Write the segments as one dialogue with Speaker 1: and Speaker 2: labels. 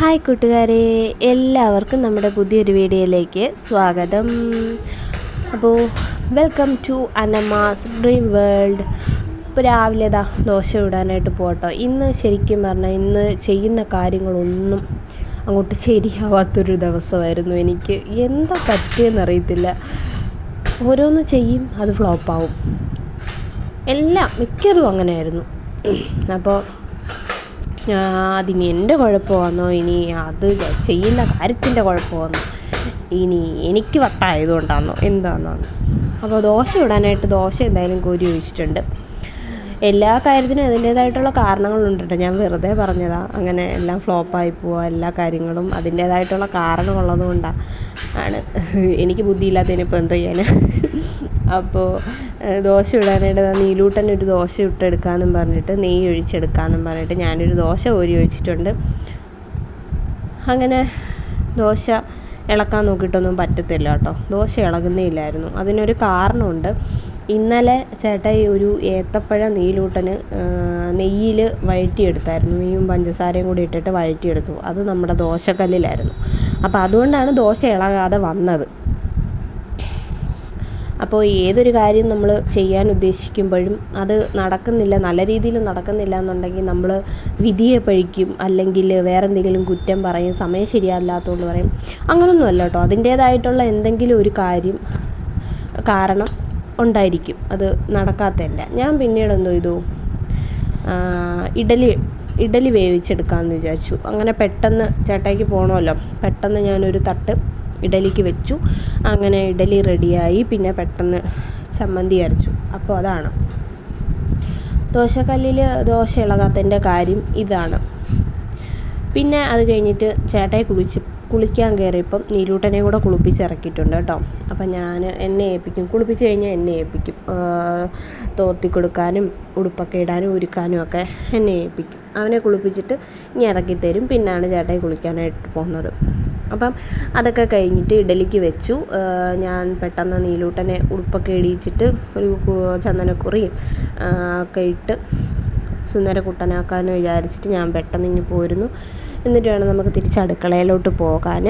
Speaker 1: Hi കൂട്ടുകാരെ എല്ലാവർക്കും നമ്മുടെ പുതിയൊരു വീഡിയോയിലേക്ക് സ്വാഗതം. അപ്പോൾ welcome to Anama's dream world ഇപ്പോൾ രാവിലെ ഇതാ ദോശ ഇടാനായിട്ട് പോട്ടോ ഇന്ന് ശരിക്കും പറഞ്ഞാൽ ഇന്ന് ചെയ്യുന്ന കാര്യങ്ങളൊന്നും അങ്ങോട്ട് ശരിയാവാത്തൊരു ദിവസമായിരുന്നു എനിക്ക്. എന്താ പറ്റിയെന്നറിയത്തില്ല ഓരോന്ന് ചെയ്യും അത് ഫ്ലോപ്പാവും എല്ലാം മിക്കതും അങ്ങനെയായിരുന്നു. അപ്പോൾ അതിനി എന്റെ കുഴപ്പമാണോ ഇനി അത് ചെയ്യുന്ന കാര്യത്തിന്റെ കുഴപ്പമാണോ ഇനി എനിക്ക് വട്ടായതുകൊണ്ടാണോ എന്താണോ അപ്പോൾ ദോശ ഇടാനായിട്ട് ദോശ എന്തായാലും കോരി ഒഴിച്ചിട്ടുണ്ട്. എല്ലാ കാര്യത്തിനും അതിന്റേതായിട്ടുള്ള കാരണങ്ങളുണ്ട്. ഞാൻ വെറുതെ പറഞ്ഞതാ. അങ്ങനെ എല്ലാം ഫ്ലോപ്പായി പോവുക എല്ലാ കാര്യങ്ങളും അതിന്റേതായിട്ടുള്ള കാരണമുള്ളത് കൊണ്ടാണ് ആണ്. എനിക്ക് ബുദ്ധിയില്ലാത്തതിനിപ്പോൾ എന്തോ ചെയ്യാൻ അപ്പോൾ ദോശ ഇടാനായിട്ട് നീലൂട്ടൻ ഒരു ദോശ ഇട്ടെടുക്കാമെന്നും പറഞ്ഞിട്ട് നെയ്യ് ഒഴിച്ചെടുക്കാമെന്നും പറഞ്ഞിട്ട് ഞാനൊരു ദോശ കോരി ഒഴിച്ചിട്ടുണ്ട് അങ്ങനെ ദോശ ഇളക്കാൻ നോക്കിയിട്ടൊന്നും പറ്റത്തില്ല കേട്ടോ. ദോശ ഇളകുന്നേ ഇല്ലായിരുന്നു. അതിനൊരു കാരണമുണ്ട്. ഇന്നലെ ചേട്ടൻ ഒരു ഏത്തപ്പഴം നീലൂട്ടന് നെയ്യിൽ വഴറ്റിയെടുത്തായിരുന്നു. നെയ്യും പഞ്ചസാരയും കൂടി ഇട്ടിട്ട് വഴറ്റിയെടുത്തു. അത് നമ്മുടെ ദോശക്കല്ലിലായിരുന്നു. അപ്പോൾ അതുകൊണ്ടാണ് ദോശ ഇളകാതെ വന്നത്. അപ്പോൾ ഏതൊരു കാര്യം നമ്മൾ ചെയ്യാൻ ഉദ്ദേശിക്കുമ്പോഴും അത് നടക്കുന്നില്ല നല്ല രീതിയിൽ നടക്കുന്നില്ല എന്നുണ്ടെങ്കിൽ നമ്മൾ വിധിയെ പഴിക്കും അല്ലെങ്കിൽ വേറെ എന്തെങ്കിലും കുറ്റം പറയും സമയം ശരിയല്ലാത്തതുകൊണ്ട് പറയും. അങ്ങനൊന്നുമല്ല കേട്ടോ. അതിന്റേതായിട്ടുള്ള എന്തെങ്കിലും ഒരു കാര്യം കാരണം ഉണ്ടായിരിക്കും. അത് നടക്കാത്തതിന്റെ ഞാൻ പിന്നീട് എന്തോ ചെയ്തു? ഇഡലി ഇഡലി വേവിച്ചെടുക്കാമെന്ന് വിചാരിച്ചു. അങ്ങനെ പെട്ടെന്ന് ചേട്ടായിക്ക് പോകണമല്ലോ പെട്ടെന്ന് ഞാനൊരു തട്ട് ഇഡലിക്ക് വെച്ചു. അങ്ങനെ ഇഡലി റെഡിയായി. പിന്നെ പെട്ടെന്ന് ചമ്മന്തി അരച്ചു. അപ്പോൾ അതാണ്. ദോശക്കല്ലിൽ ദോശ ഇളകാത്തതിന്റെ കാര്യം ഇതാണ്. പിന്നെ അത് കഴിഞ്ഞിട്ട് ചേട്ടായി കുളിച്ച് കുളിക്കാൻ കയറിയപ്പം നീരൂട്ടനെ കൂടെ കുളിപ്പിച്ചിറക്കിയിട്ടുണ്ട് കേട്ടോ. അപ്പം ഞാൻ എന്നെ ഏൽപ്പിക്കും. കുളിപ്പിച്ച് കഴിഞ്ഞാൽ എന്നെ ഏൽപ്പിക്കും. തോർത്തി കൊടുക്കാനും ഉടുപ്പൊക്കെ ഇടാനും ഒരുക്കാനും ഒക്കെ എന്നെ ഏൽപ്പിക്കും. അവനെ കുളിപ്പിച്ചിട്ട് ഇനി ഇറക്കി തരും. പിന്നാണ് ചേട്ടായി കുളിക്കാനായിട്ട് പോകുന്നത്. അപ്പം അതൊക്കെ കഴിഞ്ഞിട്ട് ഇഡലിക്ക് വെച്ചു. ഞാൻ പെട്ടെന്ന് നീലൂട്ടനെ ഉടുപ്പൊക്കെ ഇടിയിച്ചിട്ട് ഒരു ചന്ദനക്കുറിയും ഒക്കെ ഇട്ട് സുന്ദരക്കുട്ടനാക്കാമെന്ന് വിചാരിച്ചിട്ട് ഞാൻ പെട്ടെന്ന് ഇങ്ങ് പോരുന്നു. എന്നിട്ട് വേണം നമുക്ക് തിരിച്ച് അടുക്കളയിലോട്ട് പോകാൻ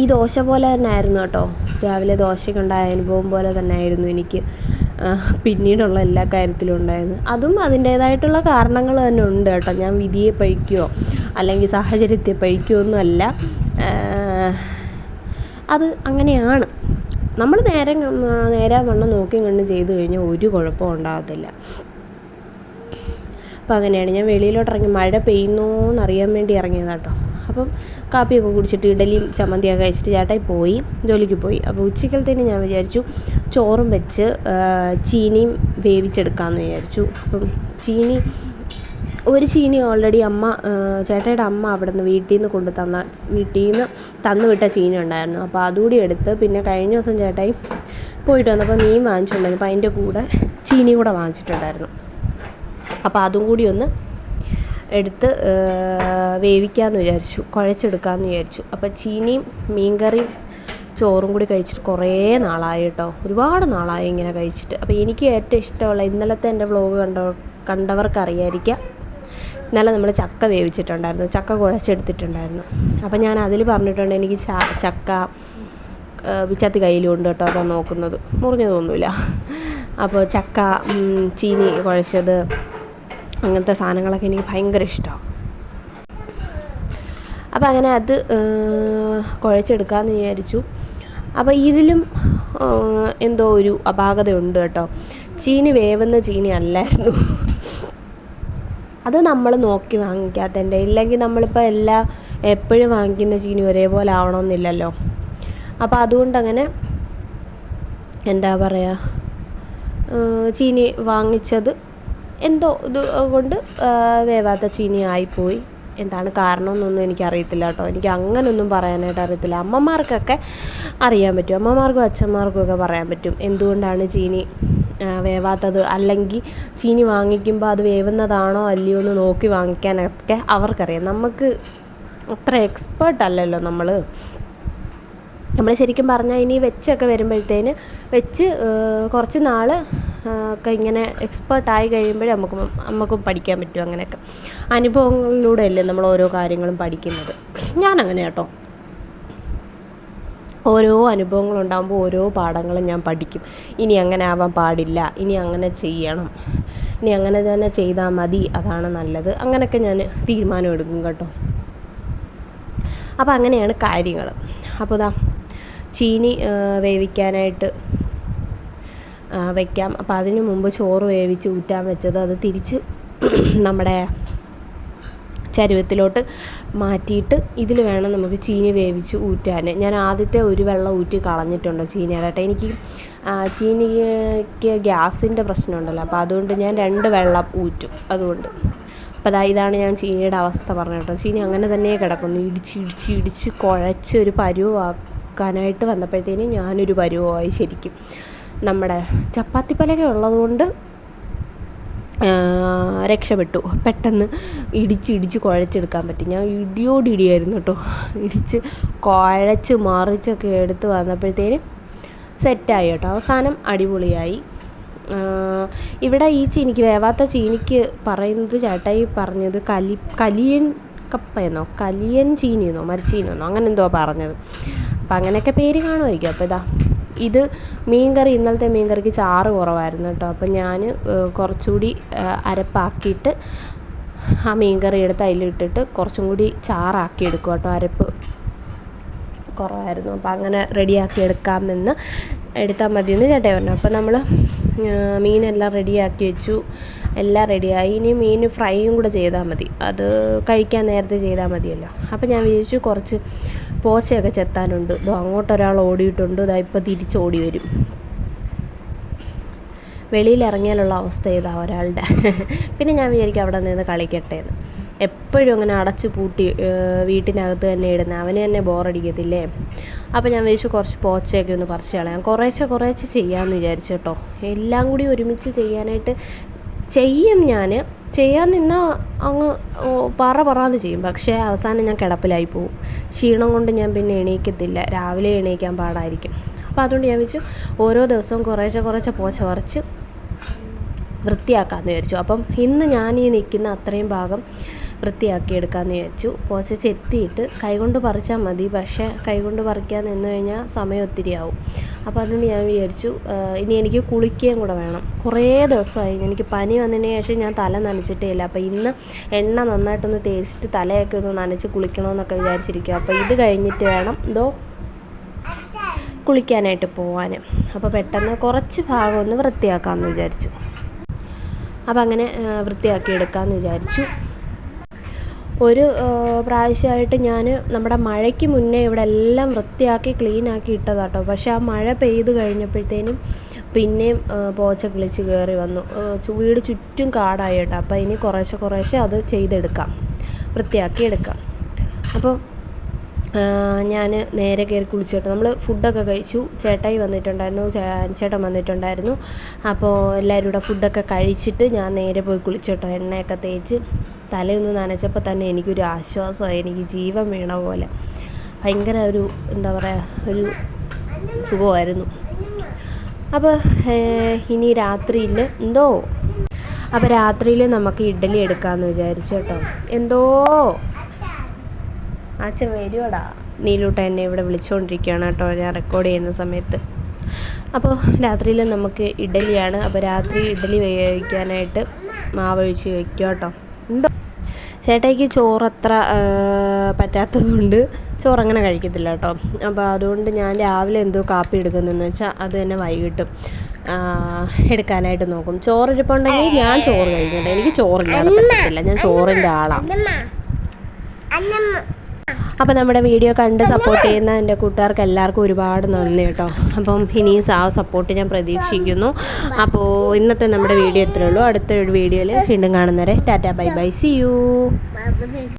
Speaker 1: ഈ ദോശ പോലെ തന്നെ ആയിരുന്നു കേട്ടോ. രാവിലെ ദോശയ്ക്കുണ്ടായ അനുഭവം പോലെ തന്നെ ആയിരുന്നു എനിക്ക്. പിന്നീടുള്ള എല്ലാ കാര്യത്തിലും ഉണ്ടായത്. അതും അതിന്റേതായിട്ടുള്ള കാരണങ്ങൾ തന്നെ ഉണ്ട് കേട്ടോ. ഞാൻ വിധിയെ പഴിക്കുകയോ അല്ലെങ്കിൽ സാഹചര്യത്തെ പഴിക്കുകയോ ഒന്നും അല്ല അത് അങ്ങനെയാണ്. നമ്മൾ നേരെ നേരെ വണ്ണം നോക്കി കണ്ട് ചെയ്തു കഴിഞ്ഞാൽ ഒരു കുഴപ്പവും ഉണ്ടാകത്തില്ല. അപ്പോൾ അങ്ങനെയാണ്. ഞാൻ വെളിയിലോട്ട് ഇറങ്ങി മഴ പെയ്യുന്നോന്ന് അറിയാൻ വേണ്ടി ഇറങ്ങിയതാണ് കേട്ടോ. അപ്പം കാപ്പിയൊക്കെ കുടിച്ചിട്ട് ഇഡലിയും ചമ്മന്തിയൊക്കെ കഴിച്ചിട്ട് ചേട്ടായി പോയി ജോലിക്ക് പോയി. അപ്പോൾ ഉച്ചക്കലത്തേന് ഞാൻ വിചാരിച്ചു ചോറും വെച്ച് ചീനിയും വേവിച്ചെടുക്കാമെന്ന് വിചാരിച്ചു. അപ്പം ചീനി ഒരു ചീനി ഓൾറെഡി അമ്മ ചേട്ടായിയുടെ അമ്മ അവിടെ നിന്ന് വീട്ടിൽ നിന്ന് കൊണ്ട് തന്ന വീട്ടിൽ നിന്ന് തന്നു വിട്ട ചീനി ഉണ്ടായിരുന്നു. അപ്പോൾ അതുകൂടി എടുത്ത് പിന്നെ കഴിഞ്ഞ ദിവസം ചേട്ടായി പോയിട്ട് വന്നപ്പോൾ മീൻ വാങ്ങിച്ചിട്ടുണ്ടായിരുന്നു അപ്പോൾ അതിന്റെ കൂടെ ചീനി കൂടെ വാങ്ങിച്ചിട്ടുണ്ടായിരുന്നു. അപ്പോൾ അതും കൂടി ഒന്ന് എടുത്ത് വേവിക്കാമെന്ന് വിചാരിച്ചു കുഴച്ചെടുക്കാമെന്ന് വിചാരിച്ചു. അപ്പോൾ ചീനിയും മീൻകറിയും ചോറും കൂടി കഴിച്ചിട്ട് കുറേ നാളായി കേട്ടോ. ഒരുപാട് നാളായി ഇങ്ങനെ കഴിച്ചിട്ട്. അപ്പോൾ എനിക്ക് ഏറ്റവും ഇഷ്ടമുള്ള ഇന്നലത്തെ എന്റെ വ്ളോഗ് കണ്ട കണ്ടവർക്കറിയായിരിക്കാം ഇന്നലെ നമ്മൾ ചക്ക വേവിച്ചിട്ടുണ്ടായിരുന്നു ചക്ക കുഴച്ചെടുത്തിട്ടുണ്ടായിരുന്നു. അപ്പോൾ ഞാൻ അതിൽ പറഞ്ഞിട്ടുണ്ട് എനിക്ക് ചക്ക വിച്ചാത്തി കയ്യിലുണ്ട് കേട്ടോ അതാണ് നോക്കുന്നത്. മുറിഞ്ഞതൊന്നുമില്ല അപ്പോൾ ചക്ക ചീനി കുഴച്ചത് അങ്ങനത്തെ സാധനങ്ങളൊക്കെ എനിക്ക് ഭയങ്കര ഇഷ്ടമാണ് അപ്പോൾ അങ്ങനെ അത് കുഴച്ചെടുക്കാമെന്ന് വിചാരിച്ചു. അപ്പോൾ ഇതിലും എന്തോ ഒരു അപാകതയുണ്ട് കേട്ടോ. ചീനി വേവുന്ന ചീനി അല്ലായിരുന്നു. അത് നമ്മൾ നോക്കി വാങ്ങിക്കാത്തതിന്റെ. ഇല്ലെങ്കിൽ നമ്മളിപ്പോൾ എല്ലാ എപ്പോഴും വാങ്ങിക്കുന്ന ചീനി ഒരേപോലെ ആവണമെന്നില്ലല്ലോ. അപ്പോൾ അതുകൊണ്ട് അങ്ങനെ എന്താ പറയുക ചീനി വാങ്ങിച്ചത് എന്തോ ഇത് കൊണ്ട് വേവാത്ത ചീനി ആയിപ്പോയി. എന്താണ് കാരണമെന്നൊന്നും എനിക്കറിയത്തില്ല കേട്ടോ. എനിക്ക് അങ്ങനൊന്നും പറയാനായിട്ട് അറിയത്തില്ല. അമ്മമാർക്കൊക്കെ അറിയാൻ പറ്റും. അമ്മമാർക്കും അച്ഛന്മാർക്കും ഒക്കെ പറയാൻ പറ്റും. എന്തുകൊണ്ടാണ് ചീനി വേവാത്തത്? അല്ലെങ്കിൽ ചീനി വാങ്ങിക്കുമ്പോൾ അത് വേവുന്നതാണോ അല്ലയോ എന്ന് നോക്കി വാങ്ങിക്കാനൊക്കെ അവർക്കറിയാം. നമുക്ക് അത്ര എക്സ്പേർട്ട് അല്ലല്ലോ നമ്മൾ നമ്മൾ ശരിക്കും പറഞ്ഞാൽ ഇനി വെച്ചൊക്കെ വരുമ്പോഴത്തേന് വെച്ച് കുറച്ച് നാൾ ഒക്കെ ഇങ്ങനെ എക്സ്പേർട്ട് ആയി കഴിയുമ്പോഴേ നമുക്ക് നമുക്കും പഠിക്കാൻ പറ്റും അങ്ങനെയൊക്കെ. അനുഭവങ്ങളിലൂടെയല്ലേ നമ്മൾ ഓരോ കാര്യങ്ങളും പഠിക്കുന്നത്. അങ്ങനെ കേട്ടോ ഓരോ അനുഭവങ്ങളുണ്ടാകുമ്പോൾ ഓരോ പാഠങ്ങളും ഞാൻ പഠിക്കും. ഇനി അങ്ങനെ ആവാൻ പാടില്ല. ഇനി അങ്ങനെ ചെയ്യണം. ഇനി അങ്ങനെ തന്നെ ചെയ്താൽ മതി. അതാണ് നല്ലത്. അങ്ങനെയൊക്കെ ഞാൻ തീരുമാനം എടുക്കും കേട്ടോ. അപ്പോൾ അങ്ങനെയാണ് കാര്യങ്ങൾ അപ്പോൾ ഇതാ ചീനി വേവിക്കാനായിട്ട് വയ്ക്കാം അപ്പോൾ അതിന് മുമ്പ് ചോറ് വേവിച്ച് ഊറ്റാൻ വെച്ചത് അത് തിരിച്ച് നമ്മുടെ ചരുവത്തിലോട്ട് മാറ്റിയിട്ട് ഇതിൽ വേണം നമുക്ക് ചീനി വേവിച്ച് ഊറ്റാൻ ഞാൻ ആദ്യത്തെ ഒരു വെള്ളം ഊറ്റി കളഞ്ഞിട്ടുണ്ട് ചീനിയുടെ എനിക്ക് ചീനിക്ക് ഗ്യാസിന്റെ പ്രശ്നമുണ്ടല്ലോ. അപ്പോൾ അതുകൊണ്ട് ഞാൻ രണ്ട് വെള്ളം ഊറ്റും. അതുകൊണ്ട്. അപ്പോൾ അതാ ഇതാണ് ഞാൻ ചീനിയുടെ അവസ്ഥ പറഞ്ഞു കേട്ടോ. ചീനി അങ്ങനെ തന്നെ കിടക്കുന്നു. ഇടിച്ച് ഇടിച്ച് ഇടിച്ച് കുഴച്ച് ഒരു പരുവാക്കാനായിട്ട് വന്നപ്പോഴത്തേനും ഞാനൊരു പരുവമായി ശരിക്കും. നമ്മുടെ ചപ്പാത്തി പലക ഉള്ളതുകൊണ്ട് രക്ഷപ്പെട്ടു. പെട്ടെന്ന് ഇടിച്ച് ഇടിച്ച് കുഴച്ചെടുക്കാൻ പറ്റി. ഞാൻ ഇടിയോട് ഇടിയായിരുന്നു കേട്ടോ. ഇടിച്ച് കുഴച്ച് മറിച്ചൊക്കെ എടുത്ത് വന്നപ്പോഴത്തേനും സെറ്റായി കേട്ടോ. അവസാനം അടിപൊളിയായി. ഇവിടെ ഈ ചീനിക്ക് വേവാത്ത ചീനിക്ക് പറയുന്നത് ചേട്ടായി പറഞ്ഞത് കലി കലിയൻ കപ്പയെന്നോ കലിയൻ ചീനിയെന്നോ മരച്ചീനിയെന്നോ അങ്ങനെ എന്തോ പറഞ്ഞത്. അപ്പം അങ്ങനെയൊക്കെ പേര് കാണുമായിരിക്കും. അപ്പോൾ ഇതാ ഇത് മീൻ കറി ഇന്നലത്തെ മീൻ കറിക്ക് ചാറ് കുറവായിരുന്നു കേട്ടോ. അപ്പം ഞാൻ കുറച്ചുകൂടി അരപ്പാക്കിയിട്ട് ആ മീൻ കറി എടുത്ത് അതിലിട്ടിട്ട് കുറച്ചും കൂടി ചാറാക്കി എടുക്കും കേട്ടോ. അരപ്പ് കുറവായിരുന്നു. അപ്പോൾ അങ്ങനെ റെഡിയാക്കി എടുക്കാമെന്ന് എടുത്താൽ മതിയെന്ന് ചേട്ടൻ പറഞ്ഞു. അപ്പോൾ നമ്മൾ മീനെല്ലാം റെഡിയാക്കി വെച്ചു. എല്ലാം റെഡിയായി. ഇനി മീൻ ഫ്രൈയും കൂടെ ചെയ്താൽ മതി. അത് കഴിക്കാൻ നേരത്തെ ചെയ്താൽ മതിയല്ലോ. അപ്പോൾ ഞാൻ വിചാരിച്ചു കുറച്ച് പോച്ചയൊക്കെ ചെത്താനുണ്ട്. ഇതോ അങ്ങോട്ടൊരാൾ ഓടിയിട്ടുണ്ട്. ഇതാ ഇപ്പോൾ തിരിച്ച് ഓടി വരും. വെളിയിൽ ഇറങ്ങിയാലുള്ള അവസ്ഥ ഇതാ ഒരാളുടെ. പിന്നെ ഞാൻ വിചാരിക്കും അവിടെ നിന്ന് കളിക്കട്ടെ എന്ന്. എപ്പോഴും അങ്ങനെ അടച്ച് പൂട്ടി വീട്ടിനകത്ത് തന്നെ ഇടുന്ന. അവന് തന്നെ ബോറടിക്കത്തില്ലേ? അപ്പോൾ ഞാൻ വിചാരിച്ചു കുറച്ച് പോച്ചയൊക്കെ ഒന്ന് പറിച്ച് കളയാം. കുറേശ്ശെ കുറേശ്ശെ ചെയ്യാമെന്ന് വിചാരിച്ചു കേട്ടോ. എല്ലാം കൂടി ഒരുമിച്ച് ചെയ്യാനായിട്ട് ചെയ്യും ഞാൻ ചെയ്യാൻ നിന്നാൽ അങ്ങ് പറ പറന്ന് ചെയ്യും. പക്ഷേ അവസാനം ഞാൻ കിടപ്പിലായി പോകും ക്ഷീണം കൊണ്ട് ഞാൻ പിന്നെ എണീക്കത്തില്ല. രാവിലെ എണീക്കാൻ പാടായിരിക്കും. അപ്പോൾ അതുകൊണ്ട് ഞാൻ വെച്ചു ഓരോ ദിവസവും കുറേശ്ശെ കുറേശ്ശെ പോച്ച പറിച്ച് വൃത്തിയാക്കാമെന്ന് വിചാരിച്ചു. അപ്പം ഇന്ന് ഞാൻ ഈ നിൽക്കുന്ന അത്രയും ഭാഗം വൃത്തിയാക്കി എടുക്കാമെന്ന് വിചാരിച്ചു പോച്ച ചെത്തിയിട്ട് കൈകൊണ്ട് പറിച്ചാൽ മതി. പക്ഷേ കൈകൊണ്ട് പറിക്കാൻ നിന്ന് കഴിഞ്ഞാൽ സമയം ഒത്തിരി ആവും അപ്പോൾ അതുകൊണ്ട് ഞാൻ വിചാരിച്ചു ഇനി എനിക്ക് കുളിക്കുകയും കൂടെ വേണം. കുറേ ദിവസമായി എനിക്ക് പനി വന്നതിന് ശേഷം ഞാൻ തല നനച്ചിട്ടേ ഇല്ല. അപ്പോൾ ഇന്ന് എണ്ണ നന്നായിട്ടൊന്ന് തേച്ചിട്ട് തലയൊക്കെ ഒന്ന് നനച്ച് കുളിക്കണമെന്നൊക്കെ വിചാരിച്ചിരിക്കുക അപ്പോൾ ഇത് കഴിഞ്ഞിട്ട് വേണം ഇതോ കുളിക്കാനായിട്ട് പോവാൻ അപ്പോൾ പെട്ടെന്ന് കുറച്ച് ഭാഗം ഒന്ന് വൃത്തിയാക്കാമെന്ന് വിചാരിച്ചു. അപ്പോൾ അങ്ങനെ വൃത്തിയാക്കി എടുക്കാമെന്ന് വിചാരിച്ചു. ഒരു പ്രാവശ്യമായിട്ട് ഞാൻ നമ്മുടെ മഴയ്ക്ക് മുന്നേ ഇവിടെ എല്ലാം വൃത്തിയാക്കി ക്ലീനാക്കി ഇട്ടതാട്ടോ. പക്ഷേ ആ മഴ പെയ്ത് കഴിഞ്ഞപ്പോഴത്തേനും പിന്നെയും പോച്ച കിളിച്ച് കയറി വന്നു. വീട് ചുറ്റും കാടായി കേട്ടോ. അപ്പോൾ ഇനി കുറേശ്ശെ കുറേശ്ശെ അത് ചെയ്തെടുക്കാം. വൃത്തിയാക്കി എടുക്കാം. അപ്പോൾ ഞാൻ നേരെ കയറി കുളിച്ചിട്ട്. നമ്മൾ ഫുഡൊക്കെ കഴിച്ചു. ചേട്ടായി വന്നിട്ടുണ്ടായിരുന്നു. ചേട്ടൻ വന്നിട്ടുണ്ടായിരുന്നു. അപ്പോൾ എല്ലാവരും കൂടെ ഫുഡൊക്കെ കഴിച്ചിട്ട് ഞാൻ നേരെ പോയി കുളിച്ചിട്ടോ. എണ്ണയൊക്കെ തേച്ച് തലയൊന്ന് നനച്ചപ്പോൾ തന്നെ എനിക്കൊരു ആശ്വാസമായി. എനിക്ക് ജീവൻ വീണ പോലെ. ഭയങ്കര ഒരു എന്താ പറയുക ഒരു സുഖമായിരുന്നു. അപ്പോൾ ഇനി രാത്രിയിൽ എന്തോ? അപ്പോൾ രാത്രിയിൽ നമുക്ക് ഇഡ്ഡലി എടുക്കാമെന്ന് വിചാരിച്ചു കേട്ടോ. എന്തോ? അച്ഛൻ വരുവടാ. നീലൂട്ട എന്നെ ഇവിടെ വിളിച്ചുകൊണ്ടിരിക്കുകയാണ് കേട്ടോ. ഞാൻ റെക്കോർഡ് ചെയ്യുന്ന സമയത്ത്. അപ്പോൾ രാത്രിയിൽ നമുക്ക് ഇഡലിയാണ് അപ്പോൾ രാത്രി ഇഡലി വേവിക്കാനായിട്ട് മാവൊഴിച്ച് വയ്ക്കുക കേട്ടോ. എന്തോ ചേട്ടായിക്ക് ചോറ് അത്ര പറ്റാത്തതുകൊണ്ട് ചോറ് അങ്ങനെ കഴിക്കത്തില്ല കേട്ടോ. അപ്പോൾ അതുകൊണ്ട് ഞാൻ രാവിലെ എന്തോ കാപ്പി എടുക്കുന്നതെന്ന് വെച്ചാൽ അത് തന്നെ വൈകിട്ടും എടുക്കാനായിട്ട് നോക്കും. ചോറിരിപ്പുണ്ടെങ്കിൽ ഞാൻ ചോറ് കഴിക്കട്ടെ. എനിക്ക് ചോറില്ലാതെ പറ്റത്തില്ല. ഞാൻ ചോറിന്റെ ആളാണ് അപ്പോൾ നമ്മുടെ വീഡിയോ കണ്ട് സപ്പോർട്ട് ചെയ്യുന്ന എന്റെ കൂട്ടുകാർക്ക് എല്ലാവർക്കും ഒരുപാട് നന്ദി കേട്ടോ. അപ്പം ഇനിയും ആ സപ്പോർട്ട് ഞാൻ പ്രതീക്ഷിക്കുന്നു. അപ്പോൾ ഇന്നത്തെ നമ്മുടെ വീഡിയോ ഇത്രയേ ഉള്ളൂ. അടുത്ത വീഡിയോയിൽ വീണ്ടും കാണുന്നവരെ tata bye bye see you.